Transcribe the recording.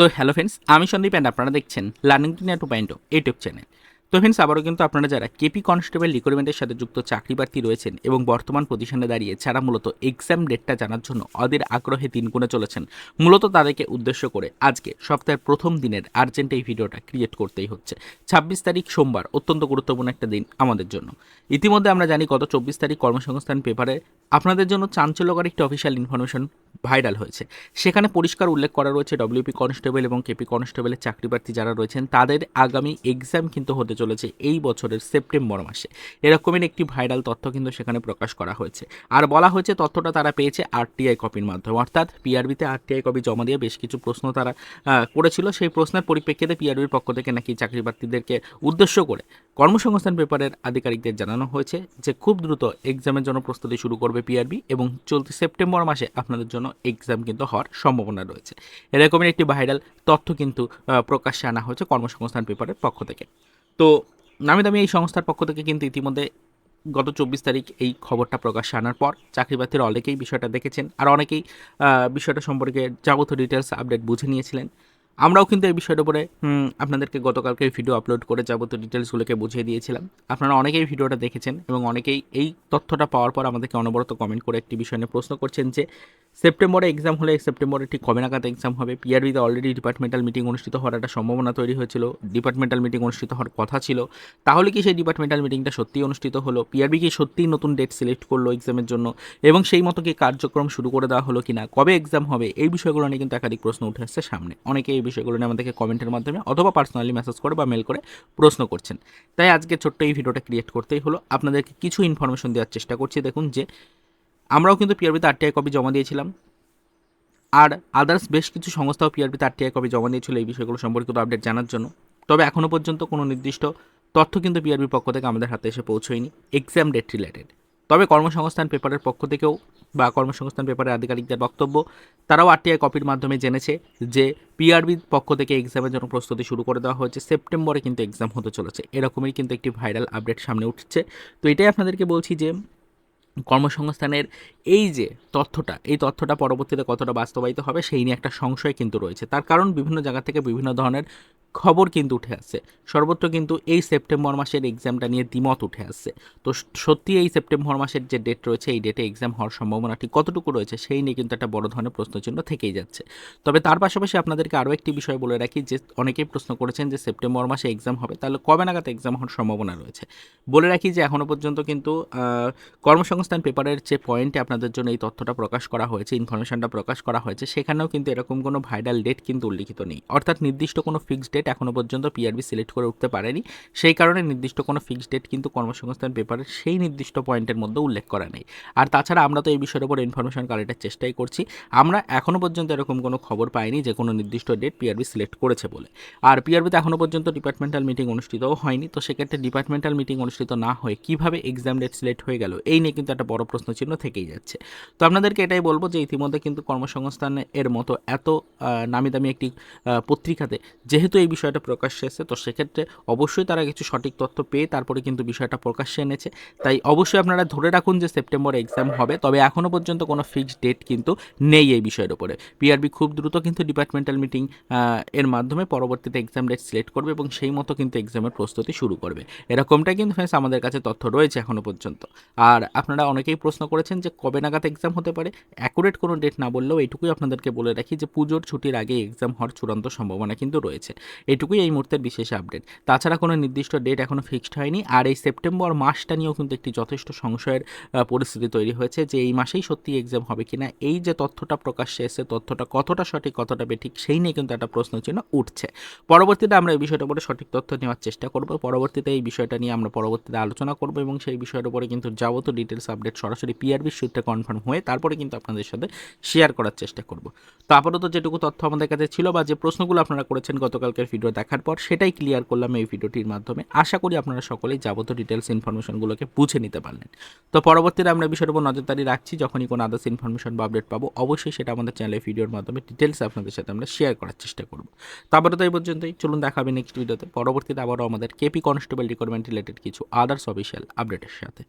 তো hello friends আমি Sandeep and আপনারা দেখছেন learning two two point YouTube channel তো ফ্রেন্ডস আবারও কিন্তু আপনারা যারা কেপি কনস্টেবল রিক্রুটমেন্টের সাথে যুক্ত চাকরি প্রার্থী রয়েছেন এবং বর্তমান পজিশনে দাঁড়িয়ে যারা মূলত এক্সাম ডেটটা জানার জন্য অদের আগ্রহে তিন গুণে চলেছেন, মূলত তাদেরকে উদ্দেশ্য করে আজকে সপ্তাহের প্রথম দিনের আর্জেন্ট এই ভিডিওটা ক্রিয়েট করতেই হচ্ছে। ছাব্বিশ তারিখ সোমবার, অত্যন্ত গুরুত্বপূর্ণ একটা দিন আমাদের জন্য। ইতিমধ্যে আমরা জানি গত চব্বিশ তারিখ কর্মসংস্থান পেপারে আপনাদের জন্য চাঞ্চল্যকর একটি অফিসিয়াল ইনফরমেশন ভাইরাল হয়েছে। সেখানে পরিষ্কার উল্লেখ করা রয়েছে ডব্লিউপি কনস্টেবল এবং কেপি কনস্টেবলের চাকরি প্রার্থী যারা রয়েছেন, তাদের আগামী এক্সাম কিন্তু হতে চলেছে এই বছরের সেপ্টেম্বর মাসে। এরকমের একটি ভাইরাল তথ্য কিন্তু সেখানে প্রকাশ করা হয়েছে। আর বলা হয়েছে, তথ্যটা তারা পেয়েছে আরটিআই কপির মাধ্যমে। অর্থাৎ পিআরবিতে আরটিআই কপি জমা দিয়ে বেশ কিছু প্রশ্ন তারা করেছিল। সেই প্রশ্নের পরিপ্রেক্ষিতে পিআরবির পক্ষ থেকে নাকি চাকরি প্রার্থীদেরকে উদ্দেশ্য করে কর্মসংস্থান পেপারের আধিকারিকদের জানানো হয়েছে যে খুব দ্রুত এক্সামের জন্য প্রস্তুতি শুরু করবে পিআরবি এবং চলতি সেপ্টেম্বর মাসে আপনাদের জন্য এক্সাম কিন্তু হওয়ার সম্ভাবনা রয়েছে। এরকমের একটি ভাইরাল তথ্য কিন্তু প্রকাশ্যে আনা হয়েছে কর্মসংস্থান পেপারের পক্ষ থেকে। তো নামি দামি এই সংস্থার পক্ষ থেকে কিন্তু ইতিমধ্যে গত চব্বিশ তারিখ এই খবরটা প্রকাশ্যে আনার পর চাকরি প্রার্থীরা অনেকেই বিষয়টা দেখেছেন। আর অনেকেই বিষয়টা সম্পর্কে যাবতীয় ডিটেলস আপডেট বুঝে নিয়েছিলেন। আমরাও কিন্তু এই বিষয়টার উপরে আপনাদেরকে গতকালকে ভিডিও আপলোড করে যাবতীয় ডিটেলসগুলোকে বুঝিয়ে দিয়েছিলাম। আপনারা অনেকেই ভিডিওটা দেখেছেন এবং অনেকেই এই তথ্যটা পাওয়ার পর আমাদেরকে অনবরত কমেন্ট করে একটি বিষয় নিয়ে প্রশ্ন করছেন যে সেপ্টেম্বরে এক্সাম হলে সেপ্টেম্বরে ঠিক কবে নাগাদ এক্সাম হবে? পিআরবিতে অলরেডি ডিপার্টমেন্টাল মিটিং অনুষ্ঠিত হওয়ার একটা সম্ভাবনা তৈরি হয়েছিল। ডিপার্টমেন্টাল মিটিং অনুষ্ঠিত হওয়ার কথা ছিল। তাহলে কি সেই ডিপার্টমেন্টাল মিটিংটা সত্যিই অনুষ্ঠিত হলো? পিআরবি কি সত্যিই নতুন ডেট সিলেক্ট করল এক্সামের জন্য? এবং সেই মতো কি কার্যক্রম শুরু করে দেওয়া হলো কিনা? কবে এক্সাম হবে? এই বিষয়গুলো নিয়ে কিন্তু একাধিক প্রশ্ন উঠে আসছে সামনে। অনেকে এই বিষয়গুলো নিয়ে আমাদেরকে কমেন্টের মাধ্যমে অথবা পার্সোনালি মেসেজ করে বা মেল করে প্রশ্ন করছেন। তাই আজকে ছোট্ট এই ভিডিওটা ক্রিয়েট করতেই হলো। আপনাদেরকে কিছু ইনফরমেশন দেওয়ার চেষ্টা করছি। দেখুন যে, আমরাও কিন্তু পিআরবিতে আরটিআই কপি জমা দিয়েছিলাম। আর আদার্স বেশ কিছু সংস্থাও পিআরবিতে আরটিআই কপি জমা দিয়েছিল এই বিষয়গুলো সম্পর্কিত আপডেট জানার জন্য। তবে এখনও পর্যন্ত কোনো নির্দিষ্ট তথ্য কিন্তু পিআরবির পক্ষ থেকে আমাদের হাতে এসে পৌঁছয়নি। এক্সাম ডেট রিলেটেড তবে কর্মসংস্থান পেপারের পক্ষ থেকেও বা কর্মসংস্থান পেপারের আধিকারিকদের বক্তব্য, তারাও আরটিআই কপির মাধ্যমে জেনেছে যে পিআরবির পক্ষ থেকে এক্সামের জন্য প্রস্তুতি শুরু করে দেওয়া হয়েছে। সেপ্টেম্বরে কিন্তু এক্সাম হতে চলেছে। এরকমই কিন্তু একটি ভাইরাল আপডেট সামনে উঠছে। তো এটাই আপনাদেরকে বলছি যে কর্মসংস্থানের এই যে তথ্যটা, এই তথ্যটা পরবর্তীতে কতটা বাস্তবায়িত হবে সেই নিয়ে একটা সংশয় কিন্তু রয়েছে। তার কারণ বিভিন্ন জায়গা থেকে বিভিন্ন ধরনের খবর কিন্তু উঠে আসছে সর্বত্র কিন্তু এই সেপ্টেম্বর মাসের এক্সামটা নিয়ে দ্বিমত উঠে আসছে তো সত্যি এই সেপ্টেম্বর মাসের যে ডেট রয়েছে, এই ডেটে এক্সাম হওয়ার সম্ভাবনাটি কতটুকু রয়েছে, সেই নিয়ে কিন্তু একটা বড় ধরনের প্রশ্নচিহ্ন থেকেই যাচ্ছে। তবে তার পাশাপাশি আপনাদেরকে আরও একটি বিষয় বলে রাখি, যে অনেকেই প্রশ্ন করেছেন যে সেপ্টেম্বর মাসে এক্সাম হবে, তাহলে কবে নাগাদ এক্সাম হওয়ার সম্ভাবনা রয়েছে? বলে রাখি যে এখনও পর্যন্ত কিন্তু কর্মসংস্থান পেপারের যে পয়েন্টে আপনাদের জন্য এই তথ্যটা প্রকাশ করা হয়েছে ইনফরমেশনটা প্রকাশ করা হয়েছে, সেখানেও কিন্তু এরকম কোনো ভাইরাল ডেট কিন্তু উল্লিখিত নেই। অর্থাৎ নির্দিষ্ট কোনো ফিক্সড ডেট এখনও পর্যন্ত পিআরবি সিলেক্ট করে উঠতে পারেনি। সেই কারণে নির্দিষ্ট কোনো ফিক্সড ডেট কিন্তু কর্মসংস্থান পেপারের সেই নির্দিষ্ট পয়েন্টের মধ্যে উল্লেখ করা নেই। আর তাছাড়া আমরা তো এই বিষয়ের উপর ইনফরমেশন কালেক্টের চেষ্টাই করছি। আমরা এখনও পর্যন্ত এরকম কোনো খবর পাইনি যে কোনো নির্দিষ্ট ডেট পিআরবি সিলেক্ট করেছে বলে। আর পিআরবিতে এখনও পর্যন্ত ডিপার্টমেন্টাল মিটিং অনুষ্ঠিতও হয়নি। তো সেক্ষেত্রে ডিপার্টমেন্টাল মিটিং অনুষ্ঠিত না হয়ে কীভাবে এক্সাম ডেট সিলেক্ট হয়ে গেল, এই নিয়ে কিন্তু একটা বড় প্রশ্নচিহ্ন থেকেই যাচ্ছে। তো আপনাদেরকে এটাই বলব যে ইতিমধ্যে কিন্তু কর্মসংস্থান এর মতো এত নামি দামি একটি পত্রিকাতে যেহেতু এই বিষয়টা প্রকাশ্যে এসেছে, তো সেক্ষেত্রে অবশ্যই তারা কিছু সঠিক তথ্য পেয়ে তারপরে কিন্তু বিষয়টা প্রকাশ্যে এনেছে। তাই অবশ্যই আপনারা ধরে রাখুন যে সেপ্টেম্বরে এক্সাম হবে, তবে এখনও পর্যন্ত কোনো ফিক্সড ডেট কিন্তু নেই এই বিষয়ের উপরে। পিআরবি খুব দ্রুত কিন্তু ডিপার্টমেন্টাল মিটিং এর মাধ্যমে পরবর্তীতে এক্সাম ডেট সিলেক্ট করবে এবং সেই মতো কিন্তু এক্সামের প্রস্তুতি শুরু করবে। এরকমটাই কিন্তু ফ্রেন্ডস আমাদের কাছে তথ্য রয়েছে এখনও পর্যন্ত। আর আপনারা অনেকেই প্রশ্ন করেছেন যে কবে নাগাদ এক্সাম হতে পারে। অ্যাকুরেট কোনো ডেট না বললেও এইটুকুই আপনাদেরকে বলে রাখি যে পুজোর ছুটির আগে এক্সাম হওয়ার চূড়ান্ত সম্ভাবনা কিন্তু রয়েছে। এইটুকুই এই মুহূর্তের বিশেষ আপডেট তাছাড়া কোনো নির্দিষ্ট ডেট এখনও ফিক্সড হয়নি, আর এই সেপ্টেম্বর মাসটা নিয়েও কিন্তু একটি যথেষ্ট সংশয়ের পরিস্থিতি তৈরি হয়েছে যে এই মাসেই সত্যি এক্সাম হবে কিনা। এই যে তথ্যটা প্রকাশ্যে এসে তথ্যটা কতটা সঠিক, কতটা বেঠিক, সেই নিয়ে কিন্তু একটা প্রশ্ন চিহ্ন উঠছে। পরবর্তীতে আমরা এই বিষয়টার উপরে সঠিক তথ্য নেওয়ার চেষ্টা করব। পরবর্তীতে এই বিষয়টা নিয়ে আমরা পরবর্তীতে আলোচনা করব এবং সেই বিষয়ের উপরে কিন্তু যাবতীয় ডিটেলস আপডেট সরাসরি পিআরবির সূত্রে কনফার্ম হয়ে তারপরে কিন্তু আপনাদের সাথে শেয়ার করার চেষ্টা করব। তো আপাতত যেটুকু তথ্য আমাদের কাছে ছিল বা যে প্রশ্নগুলো আপনারা করেছেন গতকালকের ভিডিও দেখার পর সেটাই ক্লিয়ার করলাম এই ভিডিওটির মাধ্যমে। আশা করি আপনারা সকলেই যাবতীয় ডিটেলস ইনফরমেশনগুলোকে বুঝে নিতে পারলেন। তো পরবর্তীতে আমরা বিষয়ের উপর নজরদারি রাখছি। যখনই কোনো আদার্স ইনফরমেশন বা আপডেট পাবো, অবশ্যই সেটা আমাদের চ্যানেলে ভিডিওর মাধ্যমে ডিটেলস আপনাদের সাথে আমরা শেয়ার করার চেষ্টা করব। তারপরে তো এই পর্যন্তই। চলুন দেখাবে নেক্সট ভিডিওতে পরবর্তীতে আবারও আমাদের কেপি কনস্টেবল রিকোয়ারমেন্ট রিলেটেড কিছু আদার্স অফিসিয়াল আপডেটের সাথে।